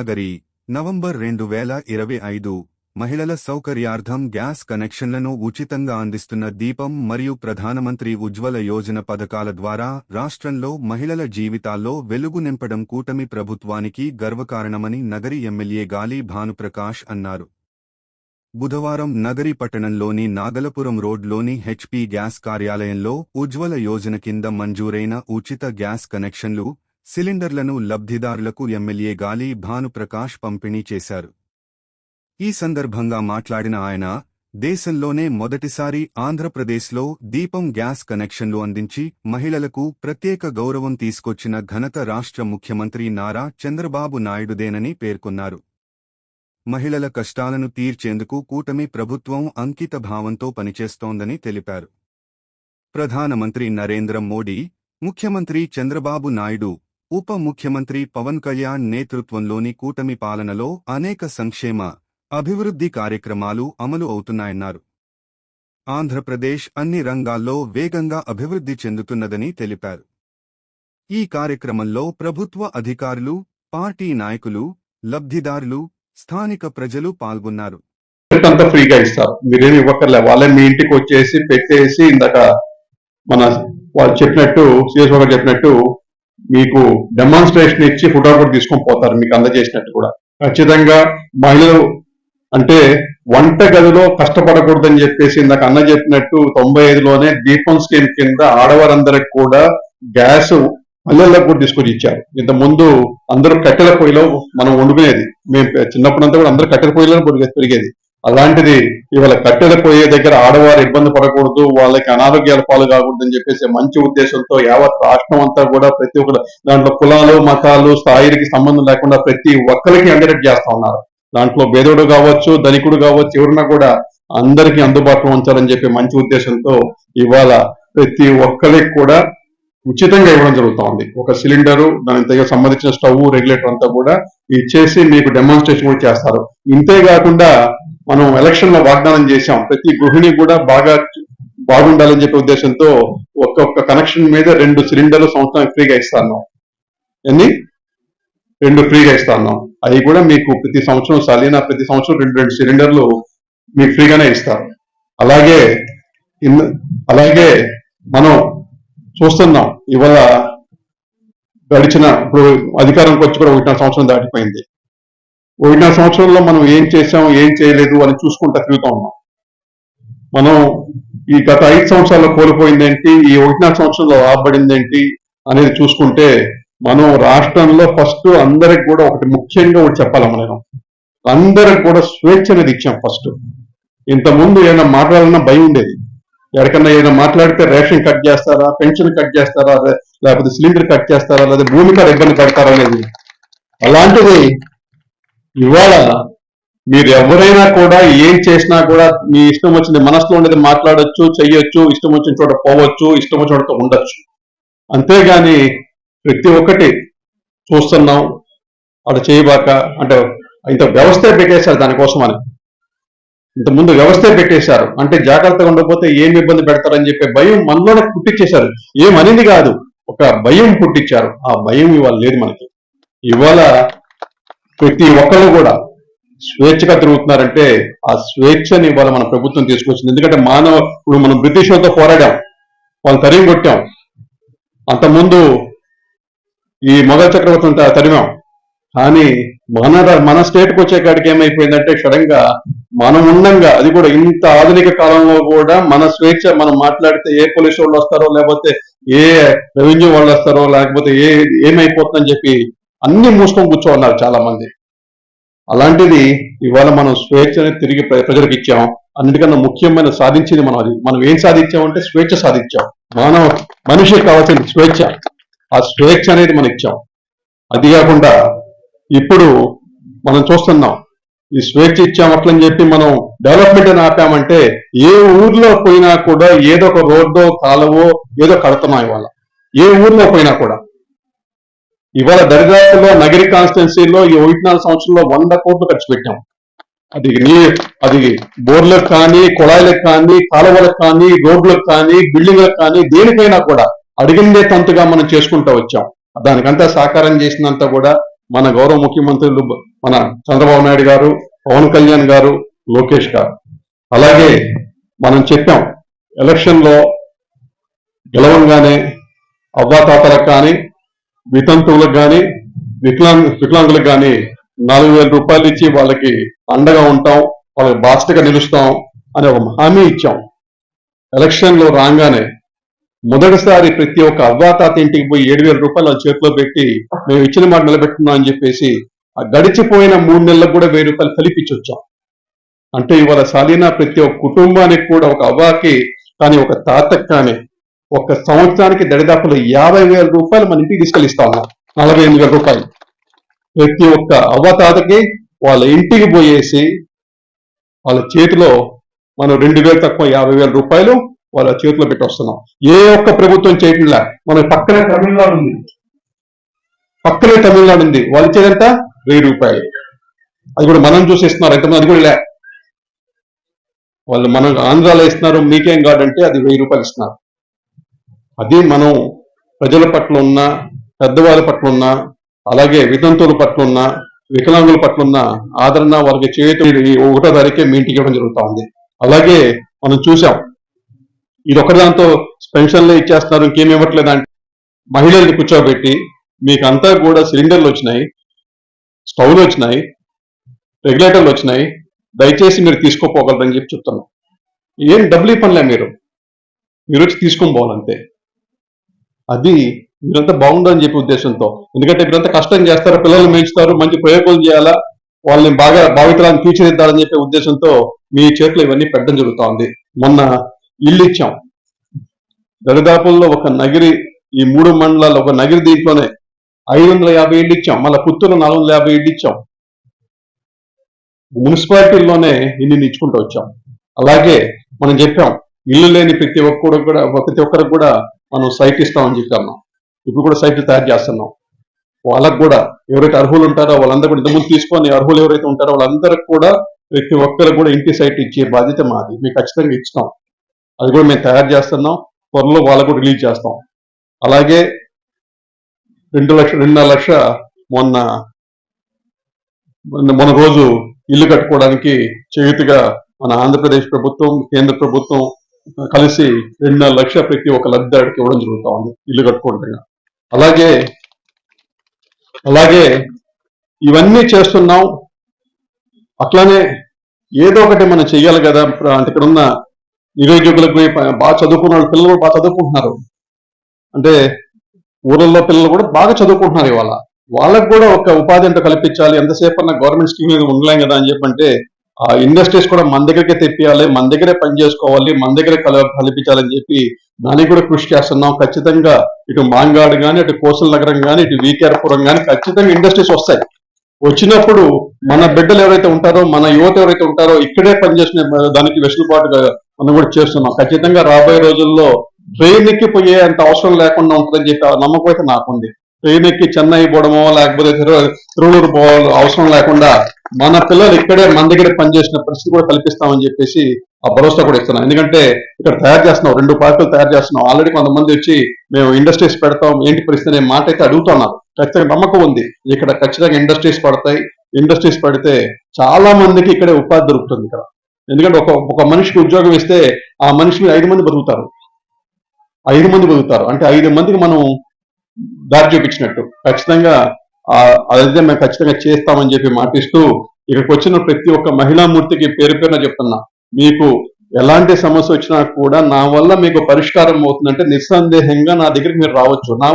Nagari November రెండు వేల ఇరవై ఐదు మహిళల సౌకర్యార్థం గ్యాస్ కనెక్షన్లను ఉచితంగా అందిస్తున్న దీపం మరియు ప్రధానమంత్రి ఉజ్వల యోజన పథకాల ద్వారా రాష్ట్రంలో మహిళల జీవితాల్లో వెలుగు నింపడం కూటమి ప్రభుత్వానికి గర్వకారణమని నగరి ఎమ్మెల్యే గాలి భానుప్రకాష్ అన్నారు. బుధవారం నగరి పట్టణంలోని నాగలపురం రోడ్లోని హెచ్పీ గ్యాస్ కార్యాలయంలో ఉజ్వల యోజన కింద మంజూరైన ఉచిత గ్యాస్ కనెక్షన్లు సిలిండర్లను లబ్ధిదారులకు ఎమ్మెల్యే గాలి భానుప్రకాష్ పంపిణీ చేశారు. ఈ సందర్భంగా మాట్లాడిన ఆయన దేశంలోనే మొదటిసారి ఆంధ్రప్రదేశ్లో దీపం గ్యాస్ కనెక్షన్లు అందించి మహిళలకు ప్రత్యేక గౌరవం తీసుకొచ్చిన ఘనత రాష్ట్ర ముఖ్యమంత్రి నారా చంద్రబాబు నాయుడుదేనని పేర్కొన్నారు. మహిళల కష్టాలను తీర్చేందుకు కూటమి ప్రభుత్వం అంకిత భావంతో పనిచేస్తోందని తెలిపారు. ప్రధానమంత్రి నరేంద్ర మోడీ ముఖ్యమంత్రి చంద్రబాబు నాయుడు ఉప ముఖ్యమంత్రి పవన్ కళ్యాణ్ నేతృత్వంలోని కూటమి పాలనలో అనేక సంక్షేమ అభివృద్ధి కార్యక్రమాలు అమలు అవుతున్నాయన్నారు. ఆంధ్రప్రదేశ్ అన్ని రంగాల్లో వేగంగా అభివృద్ధి చెందుతున్నదని తెలిపారు. ఈ కార్యక్రమంలో ప్రభుత్వ అధికారులు పార్టీ నాయకులు లబ్ధిదారులు స్థానిక ప్రజలు పాల్గొన్నారు. అంతా ఫ్రీగా ఇస్తారు మీరేమి ఇవ్వక్కర్లే. వాళ్ళే మీ ఇంటికి వచ్చేసి పెట్టేసి ఇందాక మన వాళ్ళు చెప్పినట్టు సిఎస్ గారు చెప్పినట్టు మీకు డెమాన్స్ట్రేషన్ ఇచ్చి ఫోటో కూడా తీసుకొని పోతారు మీకు అందజేసినట్టు కూడా. ఖచ్చితంగా మహిళలు అంటే వంట గదిలో కష్టపడకూడదని చెప్పేసి ఇందాక అన్న చెప్పినట్టు తొంభై ఐదులోనే దీపం స్కీమ్ కింద ఆడవారందరికి కూడా గ్యాస్ పల్లెల్లో కూడా తీసుకొచ్చి ఇచ్చారు. ఇంత ముందు అందరూ కట్టెల పొయ్యిలో మనం వండుకునేది. మేము చిన్నప్పుడంతా కూడా అందరూ కట్టెల పొయ్యిలో పెరిగేది. అలాంటిది ఇవాళ కట్టెల పొయ్యే దగ్గర ఆడవారు ఇబ్బంది పడకూడదు వాళ్ళకి అనారోగ్యాల పాలు కాకూడదు అని చెప్పేసి మంచి ఉద్దేశంతో యావత్ రాష్ట్రం అంతా కూడా ప్రతి ఒక్క దాంట్లో కులాలు మతాలు స్థాయికి సంబంధం లేకుండా ప్రతి ఒక్కరికి అండరేట్ చేస్తా ఉన్నారు. దాంట్లో బేదోడు కావచ్చు ధనికుడు కావచ్చు ఎవరన్నా కూడా అందరికీ అందుబాటులో ఉంచాలని చెప్పి మంచి ఉద్దేశంతో ఇవాళ ప్రతి ఒక్కరికి కూడా ఉచితంగా ఇవ్వడం జరుగుతా ఉంది. ఒక సిలిండరు దానికి తగ్గ సంబంధించిన స్టవ్ రెగ్యులేటర్ అంతా కూడా ఇచ్చేసి మీకు డెమాన్స్ట్రేషన్ కూడా చేస్తారు. ఇంతే కాకుండా మనం ఎలక్షన్లో వాగ్దానం చేశాం. ప్రతి గృహిణి కూడా బాగా బాగుండాలని చెప్పే ఉద్దేశంతో ఒక్కొక్క కనెక్షన్ మీద రెండు సిలిండర్లు సంవత్సరానికి ఫ్రీగా ఇస్తాను. ఎన్ని? రెండు ఫ్రీగా ఇస్తాను. అవి కూడా మీకు ప్రతి సంవత్సరం సలీనా ప్రతి సంవత్సరం రెండు రెండు సిలిండర్లు మీకు ఫ్రీగానే ఇస్తారు. అలాగే అలాగే మనం చూస్తున్నాం ఇవాళ గడిచిన ఇప్పుడు అధికారంకి వచ్చి కూడా ఒకటిన్నర సంవత్సరం దాటిపోయింది. ఒకటిన్నర సంవత్సరంలో మనం ఏం చేసాం ఏం చేయలేదు అని చూసుకుంటా తిరుగుతూ ఉన్నాం. మనం ఈ గత ఐదు సంవత్సరాల్లో కోల్పోయింది ఏంటి ఈ ఒకటిన్నర సంవత్సరంలో రాబడింది ఏంటి అనేది చూసుకుంటే మనం రాష్ట్రంలో ఫస్ట్ అందరికి కూడా ఒకటి ముఖ్యంగా ఒకటి చెప్పాలమ్మ మనం. అందరికి కూడా స్వేచ్ఛ అనేది ఇచ్చాం ఫస్ట్. ఇంతకుముందు ముందు ఏమైనా మాట్లాడాలన్నా భయం ఉండేది. ఎక్కడికన్నా ఏదైనా మాట్లాడితే రేషన్ కట్ చేస్తారా పెన్షన్ కట్ చేస్తారా లేకపోతే సిలిండర్ కట్ చేస్తారా లేదా భూమి కాడ ఇబ్బంది పెడతారా అనేది. అలాంటిది ఇవాళ మీరు ఎవరైనా కూడా ఏం చేసినా కూడా మీ ఇష్టం వచ్చింది మనసులో ఉండేది మాట్లాడొచ్చు చెయ్యొచ్చు ఇష్టం వచ్చిన చోట పోవచ్చు ఇష్టం వచ్చిన చోట ఉండొచ్చు. అంతేగాని ప్రతి ఒక్కటి చూస్తున్నాం అటు చేయబాక అంటే ఇంత వ్యవస్థ పెట్టేశారు దానికోసం అని ఇంతకుముందు ముందు వ్యవస్థ పెట్టేశారు. అంటే జాగ్రత్తగా ఉండకపోతే ఏమి ఇబ్బంది పెడతారని చెప్పే భయం మనలోనే పుట్టించేశారు ఏమనింది కాదు ఒక భయం పుట్టించారు ఆ భయం ఇవాళ లేదు మనకి. ఇవాళ ప్రతి ఒక్కరు కూడా స్వేచ్ఛగా తిరుగుతున్నారంటే ఆ స్వేచ్ఛని ఇవాళ మన ప్రభుత్వం తీసుకొచ్చింది. ఎందుకంటే మానవ ఇప్పుడు మనం బ్రిటిష్ వాళ్ళతో పోరాడాం. వాళ్ళు తరిమి కొట్టాం. అంతకుముందు ఈ మొఘల్ చక్రవర్తిని తరిమాం. కానీ మన మన స్టేట్కి వచ్చే కాడికి ఏమైపోయిందంటే సడన్గా మనం ఉండంగా అది కూడా ఇంత ఆధునిక కాలంలో కూడా మన స్వేచ్ఛ మనం మాట్లాడితే ఏ పోలీసు వాళ్ళు వస్తారో లేకపోతే ఏ రెవెన్యూ వాళ్ళు వస్తారో లేకపోతే ఏ ఏమైపోతుందని చెప్పి అన్ని మూసుకొని కూర్చో ఉన్నారు చాలా మంది అలాంటిది ఇవాళ మనం స్వేచ్ఛని తిరిగి ప్ర- ప్రజలకు ఇచ్చాం. అన్నిటికన్నా ముఖ్యమైన సాధించింది మనం అది. మనం ఏం సాధించామంటే స్వేచ్ఛ సాధించాం. మానవ మనిషికి కావాల్సిన స్వేచ్ఛ. ఆ స్వేచ్ఛ అనేది మనం ఇచ్చాం. అది కాకుండా ఇప్పుడు మనం చూస్తున్నాం ఈ స్వేచ్ఛ ఇచ్చాం అట్లని చెప్పి మనం డెవలప్మెంట్ అని ఆపామంటే ఏ ఊర్లో పోయినా కూడా ఏదో ఒక రోడ్డో కాలువో ఏదో కడుతున్నాం ఇవాళ. ఏ ఊర్లో పోయినా కూడా. ఇవాళ దరిదాపులో నగరి కాన్స్టిట్యున్సీలో ఈ ఒకటి నాలుగు సంవత్సరంలో వంద కోట్లు ఖర్చు పెట్టాం. అది నీ అది బోర్లకు కానీ కుళాయిలకు కానీ కాలువలకు కానీ రోడ్లకు కానీ బిల్డింగ్లకు కానీ దేనికైనా కూడా అడిగిందే తంతుగా మనం చేసుకుంటూ వచ్చాం. దానికంతా సాకారం చేసినంత కూడా మన గౌరవ ముఖ్యమంత్రులు మన చంద్రబాబు నాయుడు గారు పవన్ కళ్యాణ్ గారు లోకేష్ గారు. అలాగే మనం చెప్పాం ఎలక్షన్లో గెలవంగానే అవ్వాతాతలకు కానీ వితంతువులకు కానీ వికలాంగ వికలాంగులకు కానీ నాలుగు వేల రూపాయలు ఇచ్చి వాళ్ళకి అండగా ఉంటాం వాళ్ళకి బాస్టగా నిలుస్తాం అని ఒక హామీ ఇచ్చాం. ఎలక్షన్లో రాగానే మొదటిసారి ప్రతి ఒక్క అవ్వాతాత ఇంటికి పోయి ఏడు వేల రూపాయలు వాళ్ళ చేతిలో పెట్టి మేము ఇచ్చిన మాట నిలబెట్టుకున్నాం అని చెప్పేసి ఆ గడిచిపోయిన మూడు నెలలకు కూడా వెయ్యి రూపాయలు కలిపించి వచ్చాం అంటే ఇవాళ సాలీనా ప్రతి ఒక్క కుటుంబానికి కూడా ఒక అవ్వాకి కానీ ఒక తాతకి కానీ ఒక సంవత్సరానికి దరిదాపులు యాభై వేల రూపాయలు మన ఇంటికి తీసుకెళ్ళిస్తా ఉన్నాం. నలభై ఎనిమిది వేల రూపాయలు. ప్రతి ఒక్క అవ్వతాతకి వాళ్ళ ఇంటికి పోయేసి వాళ్ళ చేతిలో మనం రెండు వేలు తక్కువ యాభై వేల రూపాయలు వాళ్ళ చేతిలో పెట్టి వస్తున్నాం. ఏ ఒక్క ప్రభుత్వం చేయట్లా. మన పక్కనే తమిళనాడు ఉంది. పక్కనే తమిళనాడు ఉంది. వాళ్ళు ఇచ్చేదంతా వెయ్యి రూపాయలు. అది కూడా మనం చూసేస్తున్నారు. ఎంతమంది అది కూడా లే. వాళ్ళు మనం ఆంధ్రాలో ఇస్తున్నారు. మీకేం కాదంటే అది వెయ్యి రూపాయలు ఇస్తున్నారు. అది మనం ప్రజల పట్ల ఉన్న పెద్దవాళ్ళ పట్ల ఉన్న అలాగే వితంతువుల పట్ల ఉన్న వికలాంగుల పట్ల ఉన్న ఆదరణ వాళ్ళకి చేతి ఒకటో తారీఖే మీ ఇంటికి ఇవ్వడం జరుగుతూ ఉంది. అలాగే మనం చూసాం ఇది ఒకదాంతో పెన్షన్లు ఇచ్చేస్తున్నారు ఇంకేం ఇవ్వట్లేదు అంటే మహిళల్ని కూర్చోబెట్టి మీకు అంతా కూడా సిలిండర్లు వచ్చినాయి స్టవ్లు వచ్చినాయి రెగ్యులేటర్లు వచ్చినాయి దయచేసి మీరు తీసుకోపోగలరని చెప్పి చెప్తున్నాం. ఏం డబ్బులు ఇవ్వలే మీరు? మీరు వచ్చి తీసుకొని పోవాలంతే. అది వీరంతా బాగుందని చెప్పి ఉద్దేశంతో. ఎందుకంటే వీరంతా కష్టం చేస్తారు పిల్లల్ని పెంచుతారు మంచి ప్రయోగాలు చేయాలా వాళ్ళని బాగా భావితరాన్ని తీర్చిదిద్దాలని చెప్పే ఉద్దేశంతో మీ చేతిలో ఇవన్నీ పెట్టడం జరుగుతోంది. మొన్న ఇల్లు ఇచ్చాం. దరిదాపుల్లో ఒక నగిరి ఈ మూడు మండలాలు ఒక నగిరి దీంట్లోనే ఐదు వందల యాభై ఇళ్ళు ఇచ్చాం. మళ్ళీ పుత్తూరు నాలుగు వందల యాభై ఇళ్ళు ఇచ్చాం. మున్సిపాలిటీల్లోనే ఇన్ని ఇచ్చుకుంటూ వచ్చాం. అలాగే మనం చెప్పాం ఇల్లు లేని ప్రతి ఒక్కరు కూడా ప్రతి ఒక్కరికి కూడా మనం సైట్ ఇస్తామని చెప్పాము? ఇప్పుడు కూడా సైట్లు తయారు చేస్తున్నాం. వాళ్ళకు కూడా ఎవరైతే అర్హులు ఉంటారో వాళ్ళందరూ కూడా ఇంతకుముందు తీసుకొని అర్హులు ఎవరైతే ఉంటారో వాళ్ళందరికి కూడా ప్రతి ఒక్కరు కూడా ఇంటి సైట్ ఇచ్చే బాధ్యత మాది. మీకు ఖచ్చితంగా ఇస్తాం అది కూడా మేము తయారు చేస్తున్నాం. త్వరలో వాళ్ళకు కూడా రిలీజ్ చేస్తాం. అలాగే రెండు లక్ష రెండున్నర లక్ష మొన్న మొన్న మొన్న రోజు ఇల్లు కట్టుకోవడానికి చేతిగా మన ఆంధ్రప్రదేశ్ ప్రభుత్వం కేంద్ర ప్రభుత్వం కలిసి రెండున్నర లక్షల ప్రతి ఒక లబ్ధిదారుడికి ఇవ్వడం జరుగుతా ఉంది ఇల్లు కట్టుకోవడం. అలాగే అలాగే ఇవన్నీ చేస్తున్నాం. అట్లానే ఏదో ఒకటి మనం చెయ్యాలి కదా. అంటే ఇక్కడ ఉన్న నిరుద్యోగులకు బాగా చదువుకున్న పిల్లలు కూడా బాగా చదువుకుంటున్నారు. అంటే ఊళ్ళల్లో పిల్లలు కూడా బాగా చదువుకుంటున్నారు ఇవాళ. వాళ్ళకు కూడా ఒక ఉపాధి అంటే కల్పించాలి. ఎంతసేపు అన్న గవర్నమెంట్ స్కీమ్ మీద ఉండలేం కదా అని చెప్పంటే ఇండస్ట్రీస్ కూడా మన దగ్గరికి తెప్పియాలి మన దగ్గరే పని చేసుకోవాలి మన దగ్గరే కల కల్పించాలని చెప్పి దానికి కూడా కృషి చేస్తున్నాం. ఖచ్చితంగా ఇటు మాంగాడు కానీ ఇటు కోసల నగరం కానీ ఇటు వీకేఆర్పురం కానీ ఖచ్చితంగా ఇండస్ట్రీస్ వస్తాయి. వచ్చినప్పుడు మన బిడ్డలు ఎవరైతే ఉంటారో మన యువత ఎవరైతే ఉంటారో ఇక్కడే పనిచేసిన దానికి వెసులుబాటుగా మనం కూడా చేస్తున్నాం. ఖచ్చితంగా రాబోయే రోజుల్లో ట్రైన్ ఎక్కిపోయే అంత అవసరం లేకుండా ఉంటుందని చెప్పి ఆ నమ్మకం అయితే నాకుంది. ట్రైన్ ఎక్కి చెన్నై పోవడమో లేకపోతే తిరువూరు పోవాలి అవసరం లేకుండా మన పిల్లలు ఇక్కడే మన దగ్గర పనిచేసిన పరిస్థితి కూడా కల్పిస్తామని చెప్పేసి ఆ భరోసా కూడా ఇస్తున్నాం. ఎందుకంటే ఇక్కడ తయారు చేస్తున్నాం రెండు పార్కులు తయారు చేస్తున్నాం. ఆల్రెడీ కొంతమంది వచ్చి మేము ఇండస్ట్రీస్ పెడతాం ఏంటి పరిస్థితి అనే మాట అయితే అడుగుతున్నారు ఖచ్చితంగా నమ్మకం ఉంది. ఇక్కడ ఖచ్చితంగా ఇండస్ట్రీస్ పడతాయి. ఇండస్ట్రీస్ పడితే చాలా మందికి ఇక్కడే ఉపాధి దొరుకుతుంది ఇక్కడ. ఎందుకంటే ఒక ఒక మనిషికి ఉద్యోగం ఇస్తే ఆ మనిషి మీద ఐదు మంది బతుకుతారు. ఐదు మంది బతుకుతారు. అంటే ఐదు మందికి మనం దారి చూపించినట్టు. ఖచ్చితంగా అదైతే మేము ఖచ్చితంగా చేస్తామని చెప్పి మాటిస్తూ ఇక్కడికి వచ్చిన ప్రతి ఒక్క మహిళా మూర్తికి పేరు పేరున చెప్తున్నా. మీకు ఎలాంటి సమస్య వచ్చినా కూడా నా వల్ల మీకు పరిష్కారం అవుతుందంటే నిస్సందేహంగా నా దగ్గరికి మీరు రావచ్చు. నా